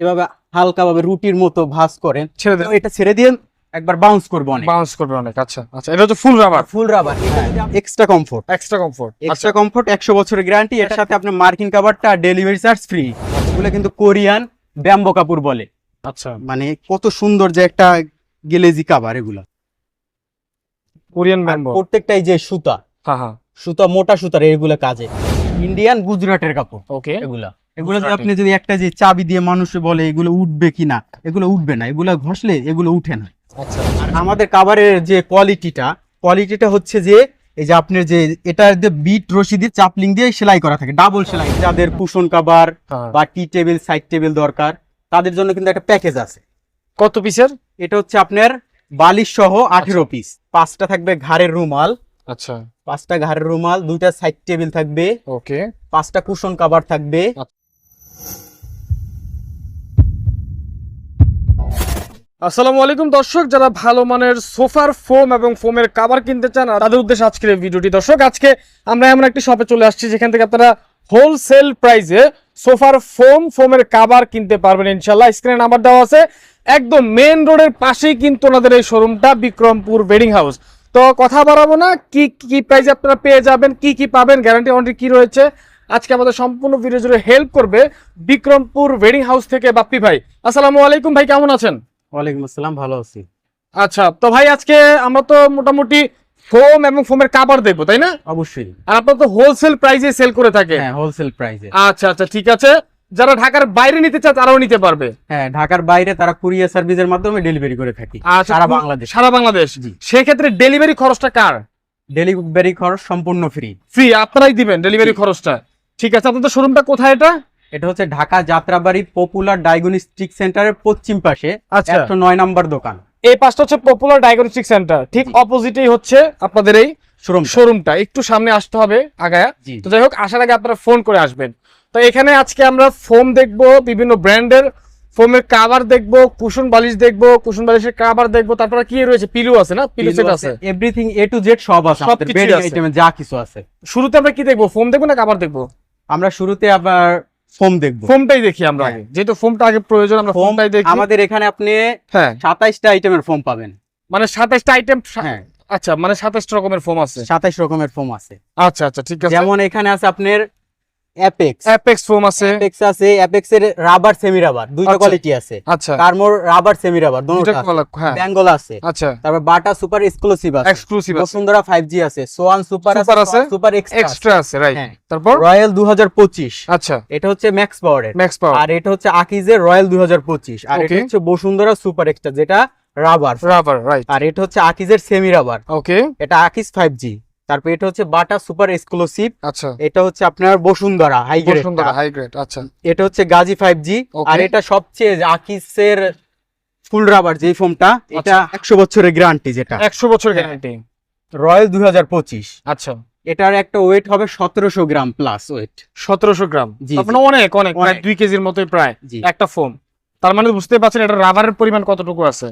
এভাবে হালকা ভাবে রুটির মতো ভাঁজ করেন। ছেড়ে দেন। এটা ছেড়ে দিয়ে একবার বাউন্স করব অনেক। বাউন্স করবে অনেক আচ্ছা আচ্ছা এটা হচ্ছে full rubber full rubber extra comfort extra comfort extra comfort একশো বছরের গ্যারান্টি এর সাথে আপনার মার্কিন কাভারটা আর ডেলিভারি চার্জ ফ্রি এগুলো কিন্তু কোরিয়ান ব্যাম্বো কাপড় বলে। আচ্ছা। মানে কত সুন্দর যে একটা গেলেজি কাভার এগুলা। Korean bamboo. প্রত্যেকটাই যে সুতা। হ্যাঁ হ্যাঁ। সুতা মোটা সুতার এগুলো কাজে। ইন্ডিয়ান গুজরাটের কাপড়। ওকে এগুলা। এগুলো যদি আপনি যদি একটা যে চাবি দিয়ে মানুষ বলে এগুলো উঠবে কিনা এগুলো উঠবে না এগুলো ঘষলে এগুলো উঠে না। আচ্ছা। আমাদের কাভারের যে কোয়ালিটিটা কোয়ালিটিটা হচ্ছে যে এই যে আপনার যে এটা বিট রশি দিয়ে চাপলিং দিয়ে সেলাই করা থাকে ডাবল সেলাই যাদের কুশন কাভার হ্যাঁ। বা টি টেবিল সাইড টেবিল দরকার তাদের জন্য কিন্তু একটা প্যাকেজ আছে। কত পিসের এটা হচ্ছে আপনার বালিশ সহ আঠেরো পিস পাঁচটা থাকবে ঘাড়ের রুমাল। আচ্ছা। পাঁচটা ঘাড়ের রুমাল দুইটা সাইড টেবিল থাকবে। ওকে পাঁচটা কুশন কাভার থাকবে। আসসালামু আলাইকুম দর্শক, যারা ভালো মানের সোফার ফোম এবং ফোমের কাভার কিনতে চান, তাদের উদ্দেশ্যে আজকের এই ভিডিওটি। দর্শক, আজকে আমরা এমন একটি শপে চলে আসছি, যেখান থেকে আপনারা হোলসেল প্রাইসে সোফার ফোম, ফোমের কাভার কিনতে পারবেন ইনশাল্লাহ স্ক্রিনে নাম্বার দেওয়া আছে, একদম মেন রোডের পাশেই কিন্তু ওনাদের এই শোরুমটা বিক্রমপুর বেডিং হাউস তো কথা বাড়াবো না, কি কি প্রাইসে আপনারা পেয়ে যাবেন, কি কি পাবেন গ্যারান্টি ওয়ারেন্টি কি রয়েছে। আজকে আমাদের সম্পূর্ণ ভিডিও জুড়ে হেল্প করবে বিক্রমপুর ওয়েডিং হাউস থেকে বাপ্পি ভাই। আসসালামু আলাইকুম ভাই, কেমন আছেন? ওয়ালাইকুম আসসালাম ভালো আছি। আচ্ছা তো ভাই আজকে আমরা তো মোটামুটি ফোম এবং ফোমের কাভার দেখব তাই না? অবশ্যই। আর আপনারা তো হোলসেল প্রাইসে সেল করে থাকে। হ্যাঁ হোলসেল প্রাইসে আচ্ছা আচ্ছা ঠিক আছে। যারা ঢাকার বাইরে নিতে চায় তারাও নিতে পারবে। হ্যাঁ ঢাকার বাইরে তারা কুরিয়ার সার্ভিসের মাধ্যমে ডেলিভারি করে থাকি। আচ্ছা, সারা বাংলাদেশ। সারা বাংলাদেশ। জি। সেক্ষেত্রে ডেলিভারি খরচটা কার? ডেলিভারি খরচ সম্পূর্ণ ফ্রি ফ্রি আপনারাই দিবেন ডেলিভারি খরচটা। ঠিক আছে আপনাদের শোরুমটা কোথায় এটা? এটা হচ্ছে ঢাকা যাত্রাবাড়ি পপুলার ডায়াগনস্টিক সেন্টারের পশ্চিম পাশে। আচ্ছা। একশো নয় নাম্বার দোকান। এই পাশটা হচ্ছে পপুলার ডায়াগনস্টিক সেন্টার। ঠিক। অপোজিটেই হচ্ছে আপনাদের এই শোরুম শোরুমটা। একটু সামনে আসতে হবে আগায়া। তো যাই হোক আসার আগে আপনারা ফোন করে আসবেন। তো এখানে আজকে আমরা ফোম দেখব বিভিন্ন ব্র্যান্ডের ফোমের কাভার দেখব কুশন বালিশ দেখব কুশন বালিশের কাভার দেখব তারপরে কি রয়েছে? পিলু আছে না? পিলু সেট আছে। এভরিথিং এ টু জেড সব আছে। সব আমাদের বেডিং। আইটেমে যা কিছু আছে। শুরুতে আমরা কি দেখব? ফোম দেখব না কাভার দেখব? আমরা শুরুতে আবার ফোম দেখব। ফোমটাই দেখি আমরা হ্যাঁ। আগে। যেহেতু ফোমটা আগে প্রয়োজন আমরা ফোমটাই দেখি। আমাদের এখানে আপনি হ্যাঁ। সাতাইশটা আইটেমের ফোম পাবেন। মানে সাতাইশটা আইটেম হ্যাঁ। আচ্ছা মানে রকমের ফোম আছে। সাতাইশ রকমের ফোম আছে। আচ্ছা আচ্ছা ঠিক আছে। যেমন এখানে আছে আপনার অ্যাপেক্স অ্যাপেক্স ফোম আছে। অ্যাপেক্স আছে অ্যাপেক্স এর রাবার সেমি রাবার দুইটা। কোয়ালিটি আছে। আচ্ছা। কার্মোর রাবার সেমি রাবার হ্যাঁ। আছে। আচ্ছা। তারপর বাটা সুপার এক্সক্লুসিভ আছে। এক্সক্লুসিভ আছে। বসুন্ধরা 5G আছে। সোয়ান সুপার আছে, আছে? সুপার এক্সট্রা এক্সট্রা আছে রাইট হ্যাঁ। তারপর? রয়্যাল 2025 আচ্ছা। এটা হচ্ছে ম্যাক্স পাওয়ারের ম্যাক্স পাওয়ার আর এটা হচ্ছে আকিজের রয়্যাল 2025 আর এটা Okay. হচ্ছে বসুন্ধরা সুপার এক্সট্রা যেটা রাবার রাবার রাইট আর এটা হচ্ছে আকিজের সেমি রাবার ওকে এটা আকিজ 5G তারপর এটা হচ্ছে বাটা সুপার এক্সক্লুসিভ। আচ্ছা। এটা হচ্ছে আপনার Bashundhara high grade Bashundhara high grade আচ্ছা। এটা হচ্ছে গাজী 5G আর এটা সবচেয়ে আকিজের ফুল রাবার যে ফোমটা এটা আচ্ছা। 100 বছরের গ্যারান্টি যেটা। একশো বছর হ্যাঁ। গ্যারান্টি রয়্যাল 2025 আচ্ছা। এটার একটা ওয়েট হবে 1700 গ্রাম প্লাস ওয়েট সতেরোশো গ্রাম। জি, মানে অনেক অনেক প্রায় অনেক। দুই কেজির মতোই প্রায় একটা ফোম তার মানে বুঝতে পারছেন এটা রাবারের পরিমাণ কতটুকু আছে?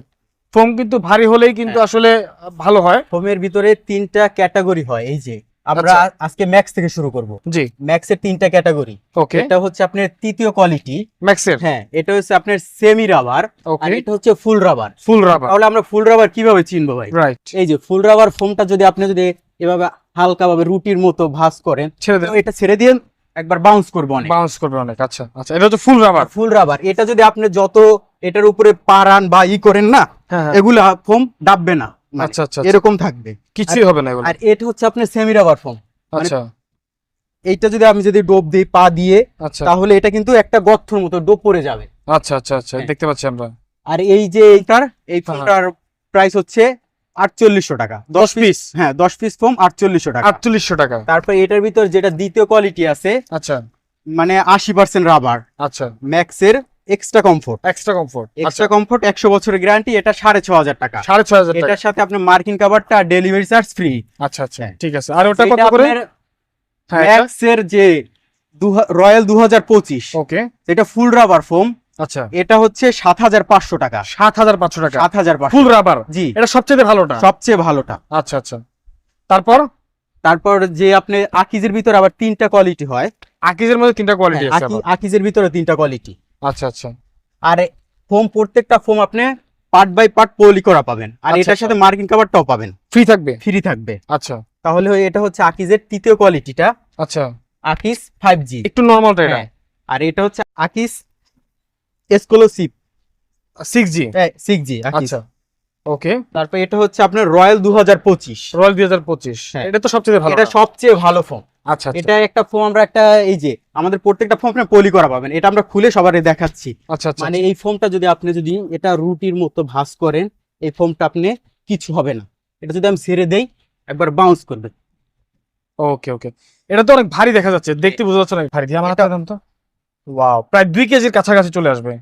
ফোম কিন্তু ভারী হলেই কিন্তু হ্যাঁ। আসলে ভালো হয়। ফোমের ভিতরে তিনটা ক্যাটাগরি হয় এই যে আমরা আচ্ছা। আজকে ম্যাক্স থেকে শুরু করব। জি। ম্যাক্সের তিনটা ক্যাটাগরি। ওকে। এটা হচ্ছে আপনার তৃতীয় কোয়ালিটি ম্যাক্সের? হ্যাঁ এটা হচ্ছে আপনার সেমি রাবার আর এটা হচ্ছে ফুল রাবার ফুল রাবার তাহলে আমরা ফুল রাবার কীভাবে চিনবো ভাই? রাইট এই যে ফুল রাবার ফোমটা যদি আপনি যদি এভাবে হালকা ভাবে রুটির মতো ভাঁজ করেন ছেড়ে দেন। এটা ছেড়ে দিয়ে একবার বাউন্স করব অনেক। বাউন্স করবে অনেক আচ্ছা আচ্ছা এটা ফুল রাবার ফুল রাবার এটা যদি আপনি যত এটার উপরে পারান বা ই করেন না হ্যাঁ এগুলা ফোম ডাববে না। মানে আচ্ছা আচ্ছা আচ্ছা। এরকম থাকবে। কিছুই হবে না এগুলো। আর এটা হচ্ছে আপনার সেমি রাবার ফোম আচ্ছা। এইটা যদি আমি যদি ডোব দিই পা দিয়ে আচ্ছা। তাহলে এটা কিন্তু একটা গর্থর মতো ডোব পড়ে যাবে। আচ্ছা আচ্ছা আচ্ছা হ্যাঁ। দেখতে পাচ্ছি আমরা। আর এই যে এইটার এই হ্যাঁ। ফোমটার প্রাইস হচ্ছে আটচল্লিশশো টাকা। দশ পিস হ্যাঁ দশ পিস ফোম আটচল্লিশশো টাকা। আটচল্লিশশো টাকা। তারপর এটার ভিতর যেটা দ্বিতীয় কোয়ালিটি আছে আচ্ছা। মানে আশি পার্সেন্ট রাবার আচ্ছা। ম্যাক্সের extra comfort extra comfort extra comfort একশো বছরের গ্যারান্টি এটা সাড়ে ছ হাজার টাকা। সাড়ে ছয় হাজার এটার সাথে আপনার মার্কিন কাভারটা ডেলিভারি চার্জ ফ্রি আচ্ছা আচ্ছা হ্যাঁ। ঠিক আছে। আর ওটা কত করে? হ্যাঁ ম্যাক্সের যে রয়্যাল দু হাজার পঁচিশ ওকে যেটা ফুল রাবার ফোম আচ্ছা। এটা হচ্ছে সাত হাজার পাঁচশো টাকা। সাত হাজার পাঁচশো টাকা। সাত হাজার পাঁচশো। Full rubber? জি। এটা সবচেয়ে ভালোটা? সবচেয়ে ভালোটা। আচ্ছা আচ্ছা। তারপর? তারপর যে আপনি আকিজের ভিতর আবার তিনটা কোয়ালিটি হয়। আকিজের মধ্যে তিনটা কোয়ালিটি হ্যাঁ, আছে আকিজের ভিতরে তিনটা কোয়ালিটি আচ্ছা আচ্ছা। আর ফোম প্রত্যেকটা ফোম আপনি পার্ট বাই পার্ট পলি করা পাবেন। আর আচ্ছা, এটার সাথে মার্কিং কাভারটাও পাবেন। ফ্রি থাকবে? ফ্রি থাকবে। আচ্ছা। তাহলে এটা হচ্ছে আকিজের তৃতীয় কোয়ালিটিটা আচ্ছা। আকিস ফাইভ জি একটু নর্মালটা এটা। আর এটা হচ্ছে Akij exclusive six G six G আচ্ছা। ওকে তারপর এটা হচ্ছে আপনার রয়্যাল দু হাজার পঁচিশ। রয়্যাল দুই হাজার পঁচিশ। হ্যাঁ। এটা তো সবচেয়ে ভালো এটা সবচেয়ে ভালো ফোম আচ্ছা আচ্ছা। এটা একটা ফোম আমরা একটা এই যে আমাদের প্রত্যেকটা আপনার পলি করা পাবেন। এটা আমরা খুলে সবারই দেখাচ্ছি। আচ্ছা আচ্ছা মানে এই ফোমটা যদি আপনি যদি এটা রুটির মতো ভাঁজ করেন এই ফোমটা আপনি কিছু হবে না। এটা যদি আমি ছেড়ে দেই একবার বাউন্স করবে। ওকে ওকে এটা তো অনেক ভারী দেখা যাচ্ছে। দেখতে বোঝা যাচ্ছে অনেক ভারী। আমার হাতে তো। ওয়াও প্রায় দুই কেজির কাছাকাছি চলে আসবে।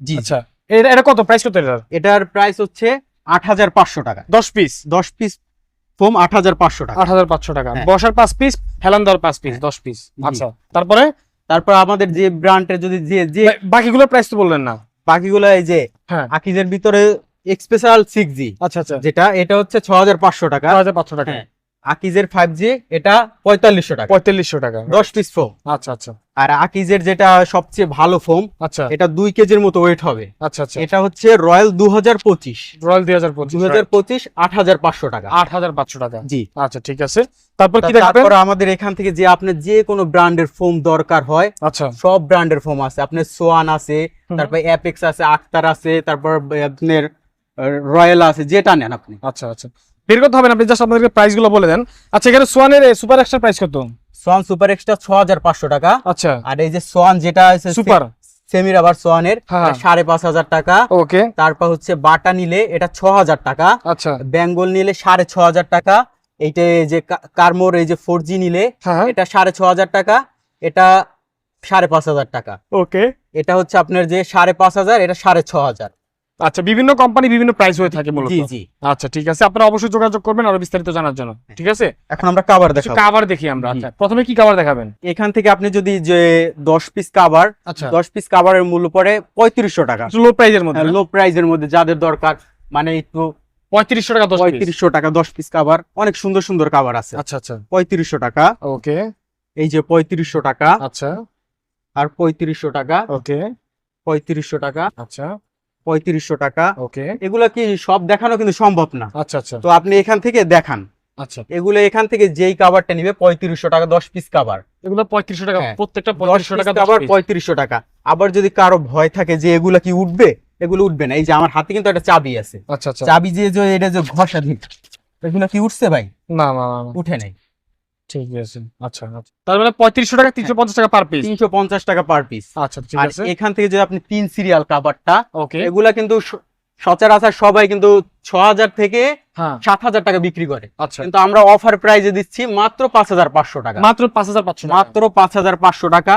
জি আচ্ছা। এটা এটা কত? প্রাইস কত এটার? এটার প্রাইস হচ্ছে আট হাজার পাঁচশো টাকা। দশ পিস দশ পিস ফোম আট হাজার পাঁচশো টাকা। আট হাজার পাঁচশো টাকা। হ্যাঁ। বসার পাঁচ পিস হেলান দেওয়ার পাঁচ পিস দশ পিস আচ্ছা। তারপরে? তারপর আমাদের যে ব্র্যান্ডের যদি যে যে বাকিগুলোর প্রাইস তো বললেন না। বাকিগুলো এই যে হ্যাঁ। আকিজের ভিতরে স্পেশাল সিক্স জি আচ্ছা আচ্ছা। যেটা এটা হচ্ছে ছ হাজার পাঁচশো টাকা। চার হাজার পাঁচশো টাকা। হ্যাঁ। আকিজের ফাইভ জি এটা পঁয়তাল্লিশশো টাকা। পঁয়তাল্লিশশো টাকা। দশ পিস ফোম আচ্ছা আচ্ছা। আর আকিজের যেটা সবচেয়ে ভালো ফোম আচ্ছা। এটা দুই কেজির মতো ওয়েট হবে। আচ্ছা আচ্ছা। এটা হচ্ছে রয়্যাল দু হাজার পঁচিশ। রয়্যাল দুই হাজার পঁচিশ দু হাজার পঁচিশ আট হাজার পাঁচশো টাকা। আট হাজার পাঁচশো টাকা। জি। আচ্ছা ঠিক আছে। তারপর কি তারপর আমাদের এখান থেকে যে আপনার যে কোনো ব্র্যান্ডের ফোম দরকার হয় আচ্ছা। সব ব্র্যান্ডের ফোম আছে। আপনার সোয়ান আছে তারপর অ্যাপেক্স আছে আক্তার আছে তারপর আপনার রয়্যাল আছে যেটা নেন আপনি। আচ্ছা আচ্ছা। বের করতে হবে না আপনি জাস্ট আপনাদেরকে প্রাইসগুলো বলে দেন। আচ্ছা এখানে সোয়ানের সুপার এক্সট্রা প্রাইস কত? সোয়ান সুপার এক্সট্রা ছ হাজার পাঁচশো টাকা। আচ্ছা। আর এই যে সোয়ান যেটা আছে সুপার। সেমি রাবার সোয়ানের হ্যাঁ। সাড়ে পাঁচ হাজার টাকা। ওকে। তারপর হচ্ছে বাটা নিলে এটা ছ হাজার টাকা। আচ্ছা। বেঙ্গল নিলে সাড়ে ছ হাজার টাকা। এইটা এই যে কার্মোর এই যে ফোর জি নিলে হ্যাঁ এটা সাড়ে ছ হাজার টাকা। এটা সাড়ে পাঁচ হাজার টাকা। ওকে। এটা হচ্ছে আপনার যে সাড়ে পাঁচ হাজার এটা সাড়ে ছ হাজার। আচ্ছা বিভিন্ন কোম্পানি বিভিন্ন প্রাইস হয়ে থাকে মূলত। জি জি। আচ্ছা ঠিক আছে। আপনারা অবশ্যই যোগাযোগ করবেন আরও বিস্তারিত জানার জন্য ঠিক আছে? এখন আমরা কাবার দেখাবো। কাভার দেখি আমরা আচ্ছা। প্রথমে কি কাভার দেখাবেন? এখান থেকে আপনি যদি যে দশ পিস কাবার আচ্ছা। দশ পিস কভারের মূল্য পড়ে পঁয়ত্রিশশো টাকা। লো প্রাইজের মধ্যে লো প্রাইজের মধ্যে যাদের দরকার মানে একটু পঁয়ত্রিশশো টাকা। পঁয়ত্রিশশো টাকা দশ পিস কাবার অনেক সুন্দর সুন্দর কাবার আছে। আচ্ছা আচ্ছা। পঁয়ত্রিশশো টাকা। ওকে। এই যে পঁয়ত্রিশশো টাকা। আচ্ছা। আর পঁয়ত্রিশশো টাকা। ওকে। পঁয়ত্রিশশো টাকা। আচ্ছা। পঁয়ত্রিশশো টাকা। ওকে। এগুলো কি সব দেখানো কিন্তু সম্ভব না। আচ্ছা আচ্ছা। তো আপনি এখান থেকে দেখান। আচ্ছা। এগুলো এখান থেকে যেই কাবারটা নিবে পঁয়ত্রিশশো টাকা দশ পিস কাবার এগুলো পঁয়ত্রিশশো টাকা হ্যাঁ। প্রত্যেকটা পঁয়ত্রিশশো টাকা পঁয়ত্রিশশো টাকা। আবার যদি কারও ভয় থাকে যে এগুলা কি উঠবে এগুলো উঠবে না। এই যে আমার হাতে কিন্তু একটা চাবি আছে। আচ্ছা আচ্ছা। চাবি যে যে এটা যে ঘষা দিক এগুলো কি উঠছে ভাই? না না, উঠে নাই। ঠিক আছে আচ্ছা আচ্ছা। তার মানে পঁয়ত্রিশশো টাকা তিনশো পঞ্চাশ টাকা পার পিস তিনশো পঞ্চাশ টাকা পার পিস আচ্ছা ঠিক আর আছে। এখান থেকে যদি আপনি তিন সিরিয়াল কাবারটা ওকে এগুলা কিন্তু সচরাচর সবাই কিন্তু ছ হাজার থেকে হ্যাঁ। সাত হাজার টাকা বিক্রি করে। আচ্ছা। কিন্তু আমরা অফার প্রাইজে দিচ্ছি মাত্র পাঁচ হাজার পাঁচশো টাকা। মাত্র পাঁচ হাজার পাঁচশো মাত্র পাঁচ হাজার পাঁচশো টাকা।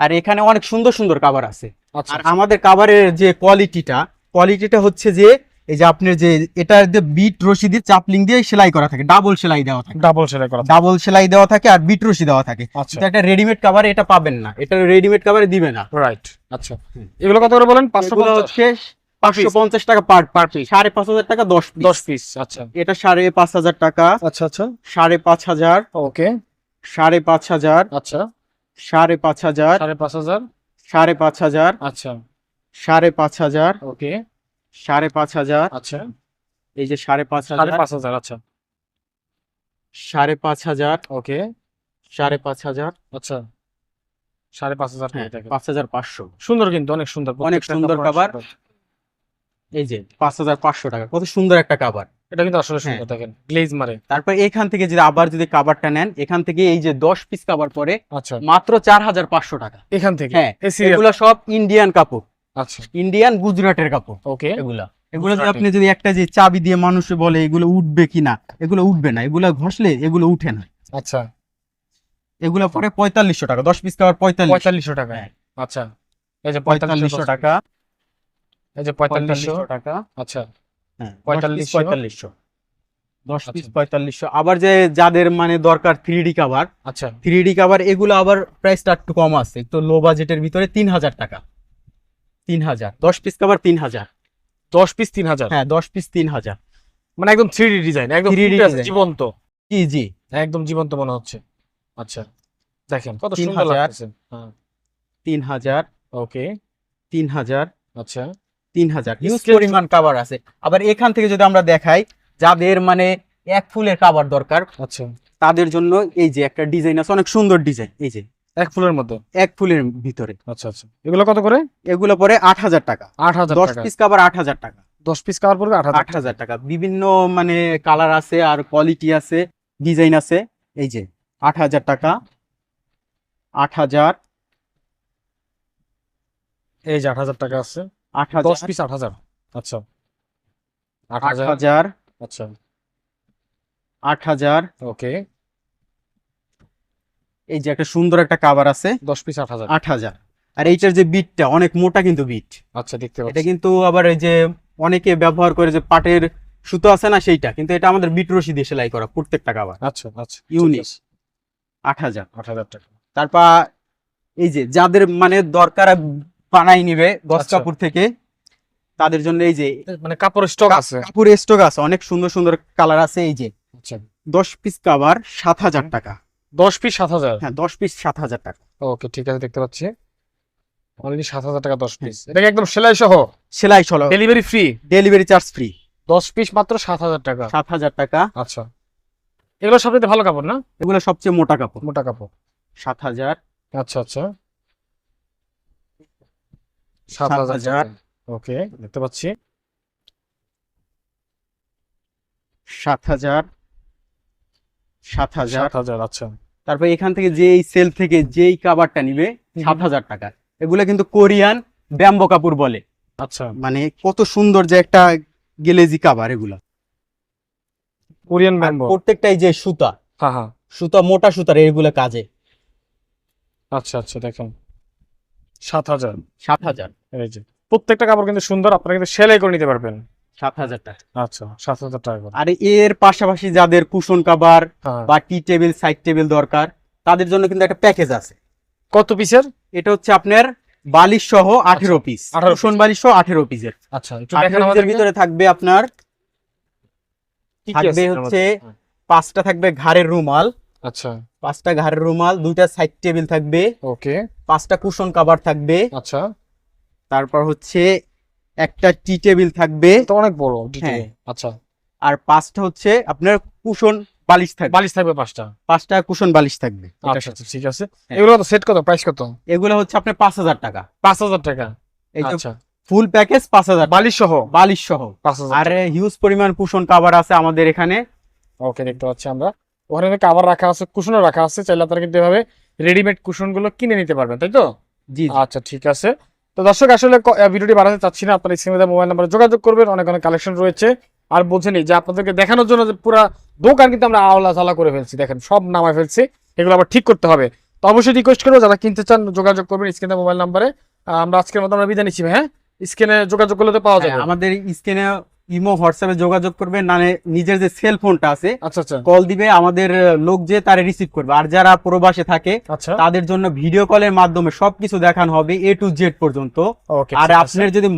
আর এখানে অনেক সুন্দর সুন্দর কাবার আছে। আচ্ছা আর আমাদের কাবারের যে কোয়ালিটিটা কোয়ালিটিটা হচ্ছে যে এই যে আপনার যে এটা বিট রশি দিয়ে চাপলিং দিয়ে সেলাই করা থাকে ডাবল সেলাই দেওয়া থাকে। ডাবল সেলাই করা ডাবল সেলাই দেওয়া থাকে আর বিট রশি দেওয়া থাকে। আচ্ছা। একটা রেডিমেড কাভার এটা পাবেন না। এটা রেডিমেড কাভারে দিবে না। রাইট আচ্ছা। এগুলো কত করে বলেন? পাঁচশো হচ্ছে পাঁচশো পঞ্চাশ। টাকা পার পার পিস সাড়ে পাঁচ হাজার টাকা দশ দশ পিস আচ্ছা। এটা সাড়ে পাঁচ হাজার টাকা। আচ্ছা আচ্ছা। সাড়ে পাঁচ হাজার। ওকে। সাড়ে পাঁচ হাজার। আচ্ছা। সাড়ে পাঁচ হাজার। সাড়ে পাঁচ হাজার। সাড়ে পাঁচ হাজার। আচ্ছা। সাড়ে পাঁচ হাজার। ওকে। সাড়ে পাঁচ হাজার। আচ্ছা। এই যে সাড়ে পাঁচ সাড়ে হাজার পাঁচ হাজার আচ্ছা। সাড়ে পাঁচ হাজার। ওকে। সাড়ে পাঁচ হাজার। আচ্ছা। সাড়ে পাঁচ হাজার হ্যাঁ পাঁচ হাজার পাঁচশো। সুন্দর কিন্তু অনেক সুন্দর। অনেক সুন্দর। সুন্দর। এই যে পাঁচ হাজার পাঁচশো টাকা কত সুন্দর একটা কাবার এটা কিন্তু আসলে হ্যাঁ। সুন্দর দেখেন গ্লেজ মারে। তারপর এখান থেকে যদি আবার যদি কাবারটা নেন এখান থেকে এই যে দশ পিস কাবার পরে আচ্ছা। মাত্র চার হাজার পাঁচশো টাকা। এখান থেকে? হ্যাঁ এগুলা সব ইন্ডিয়ান কাপড়। আচ্ছা। ইন্ডিয়ান গুজরাটের কাপড়। ওকে এগুলা। এগুলো আপনি যদি একটা যে চাবি দিয়ে মানুষ বলে এগুলো উঠবে কিনা এগুলো উঠবে না। এগুলো ঘষলে এগুলো উঠে না। আচ্ছা। এগুলো পরে পঁয়তাল্লিশশো টাকা। দশ পিস কাবার পঁয়তাল্লিশ। পঁয়তাল্লিশশো টাকা। হ্যাঁ। আচ্ছা। এই যে পঁয়তাল্লিশশো টাকা। এই যে পঁয়তাল্লিশশো। টাকা। আচ্ছা। হ্যাঁ। পঁয়তাল্লিশশো। পঁয়তাল্লিশশো। দশ পিস আচ্ছা। পঁয়তাল্লিশশো। আবার যে যাদের মানে দরকার থ্রি ডি কাভার আচ্ছা। থ্রি ডি কাভার এগুলো আবার প্রাইসটা একটু কম আছে। একটু লো বাজেটের ভিতরে তিন হাজার টাকা। তিন হাজার দশ পিস কাভার তিন হাজার দশ পিস তিন হাজার হ্যাঁ দশ পিস তিন হাজার মানে একদম থ্রি ডি ডিজাইন একদম 3D 3D জীবন্ত। জি জি। একদম জীবন্ত মনে হচ্ছে। আচ্ছা দেখেন কত সুন্দর। হ্যাঁ। তিন হাজার ওকে। তিন হাজার আচ্ছা। তিন হাজার হিউজ পরিমাণ কাভার আছে। আবার এখান থেকে যদি আমরা দেখাই যাদের মানে এক ফুলের কাভার দরকার আচ্ছা। তাদের জন্য এই যে একটা ডিজাইন আছে অনেক সুন্দর ডিজাইন এই যে এক ফুলের মধ্যে? এক ফুলের ভিতরে। আচ্ছা আচ্ছা। এগুলো কত করে? এগুলো পরে আট হাজার টাকা। আট হাজার দশ পিস কাভার আট হাজার টাকা। দশ পিস কাভার পড়বে আট হাজার টাকা। বিভিন্ন মানে কালার আছে আর কোয়ালিটি আছে ডিজাইন আছে। এই যে আট হাজার টাকা। আট হাজার। এই যে আট হাজার টাকা আছে। আট হাজার। দশ পিস আট হাজার। আচ্ছা। আট হাজার। আচ্ছা। আট হাজার। ওকে এই যে একটা সুন্দর একটা কাভার আছে দশ পিস আট হাজার। আট হাজার। আর এইটার যে বিটটা অনেক মোটা কিন্তু বিট আচ্ছা দেখতে এটা কিন্তু আবার এই যে অনেকে ব্যবহার করে যে পাটের সুতো আছে না সেইটা কিন্তু এটা আমাদের বিট রশি দিয়ে সেলাই করা প্রত্যেকটা কাভার আচ্ছা আচ্ছা। Unique। আট হাজার। আট হাজার টাকা। তারপর এই যে যাদের মানে দরকার বানাই নিবে গস আচ্ছা। কাপড় থেকে তাদের জন্য এই যে মানে কাপড় স্টক আছে। কাপড়ের স্টক আছে অনেক সুন্দর সুন্দর কালার আছে এই যে। আচ্ছা। দশ পিস কাভার সাত হাজার টাকা। দশ পিস সাত হাজার? হ্যাঁ দশ পিস সাত হাজার টাকা। ওকে ঠিক আছে দেখতে পাচ্ছি। অলরেডি সাত হাজার টাকা দশ পিস এটা একদম সেলাই সহ? সেলাই চলো delivery free delivery charge free দশ পিস মাত্র সাত হাজার টাকা। সাত হাজার টাকা। আচ্ছা। এগুলো সবচেয়ে ভালো কাপড় না? এগুলো সবচেয়ে মোটা কাপড়। মোটা কাপড়। সাত হাজার। আচ্ছা আচ্ছা। সাত হাজার। ওকে দেখতে পাচ্ছি। সাত হাজার। সাত হাজার। সাত হাজার আচ্ছা। তারপর এখান থেকে যে সেল থেকে যেই কাভারটা নিবে সাত হাজার টাকা। এগুলো কিন্তু কোরিয়ান ব্যাম্বো কাপড় বলে। আচ্ছা। মানে কত সুন্দর যে একটা গেলেজি কাভার এগুলা। Korean bamboo? প্রত্যেকটাই যে সুতা। হ্যাঁ হ্যাঁ। সুতা মোটা সুতার এগুলো কাজে। আচ্ছা আচ্ছা দেখেন। সাত হাজার। সাত হাজার। এই যে। প্রত্যেকটা কাপড় কিন্তু সুন্দর আপনারা কিন্তু সেলাই করে নিতে পারবেন। সাত হাজার টাকা। আচ্ছা সাত হাজার টাকা আর এর পাশাপাশি যাদের কুশন কাভার হ্যাঁ। বা টি টেবিল সাইড টেবিল দরকার তাদের জন্য কিন্তু একটা প্যাকেজ আছে। কত পিসের এটা হচ্ছে আপনার বালিশ সহ আঠেরো পিস কুশন বালিশ সহ আঠেরো পিসের আচ্ছা আঠেরো ভিতরে থাকবে আপনার থাকবে হচ্ছে পাঁচটা থাকবে ঘাড়ের রুমাল। আচ্ছা। পাঁচটা ঘাড়ের রুমাল দুইটা সাইড টেবিল থাকবে। ওকে পাঁচটা কুশন কাভার থাকবে। আচ্ছা। তারপর হচ্ছে একটা টি টেবিল থাকবে। তো অনেক বড় হ্যাঁ। আচ্ছা। আর পাঁচটা হচ্ছে আপনার কুশন বালিশ থাকবে। বালিশ থাকবে পাঁচটা? পাঁচটা কুশন বালিশ থাকবে। আচ্ছা ঠিক আছে। এগুলো তো সেট কত? প্রাইস কত? এগুলো হচ্ছে আপনার পাঁচ হাজার টাকা। পাঁচ হাজার টাকা? এই ফুল প্যাকেজ পাঁচ হাজার বালিশ সহ? বালিশ সহ। পাঁচ হাজার আর হিউজ পরিমাণ কুশন কাভার আছে আমাদের এখানে। ওকে দেখতে পাচ্ছি আমরা। ওখানে কাভার রাখা আছে কুশনও রাখা আছে চাইলে আপনারা কিন্তু এভাবে রেডিমেড কুশনগুলো কিনে নিতে পারবেন তাই তো? জি। আচ্ছা ঠিক আছে। তো দর্শক আসলে ভিডিওটি বাড়াতে চাচ্ছি না। আপনার স্ক্রিনে মোবাইল নাম্বারে যোগাযোগ করবেন অনেক অনেক কালেকশন রয়েছে। আর বোঝেনি যে আপনাদেরকে দেখানোর জন্য যে পুরো দোকান কিন্তু আমরা আওলা ঝালা করে ফেলছি। দেখেন সব নামায় ফেলছি এগুলো আবার ঠিক করতে হবে। তো অবশ্যই রিকোয়েস্ট করব যারা কিনতে চান যোগাযোগ করবেন স্ক্রিনে মোবাইল নাম্বারে। আমরা আজকের মতো আমরা বিদায় নিচ্ছি হ্যাঁ? স্ক্রিনে যোগাযোগ করলে তো পাওয়া যাবে। হ্যাঁ, আমাদের স্ক্রিনে ইমো হোয়াটসঅ্যাপে যোগাযোগ করবে না নিজের যে সেল ফোনটা আছে আচ্ছা আচ্ছা। কল দিবে আমাদের লোক যে তারে রিসিভ করবে। আর যারা প্রবাসে থাকে আচ্ছা। তাদের জন্য ভিডিও কলের মাধ্যমে সবকিছু দেখানো হবে এ টু জেড পর্যন্ত। আর আপনার যদি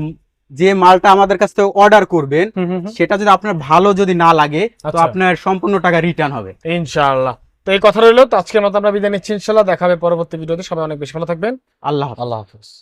যে মালটা আমাদের কাছ থেকে অর্ডার করবেন সেটা যদি আপনার ভালো যদি না লাগে তো আচ্ছা। আপনার সম্পূর্ণ টাকা রিটার্ন হবে। ইনশাআল্লাহ। তো এই কথা রইল। তো আজকের মতো আমরা বিদায় নিচ্ছি ইনশাআল্লাহ। দেখা হবে পরবর্তী ভিডিওতে। সবাই অনেক বেশি ভালো থাকবেন। আল্লাহ আল্লাহ হাফিজ।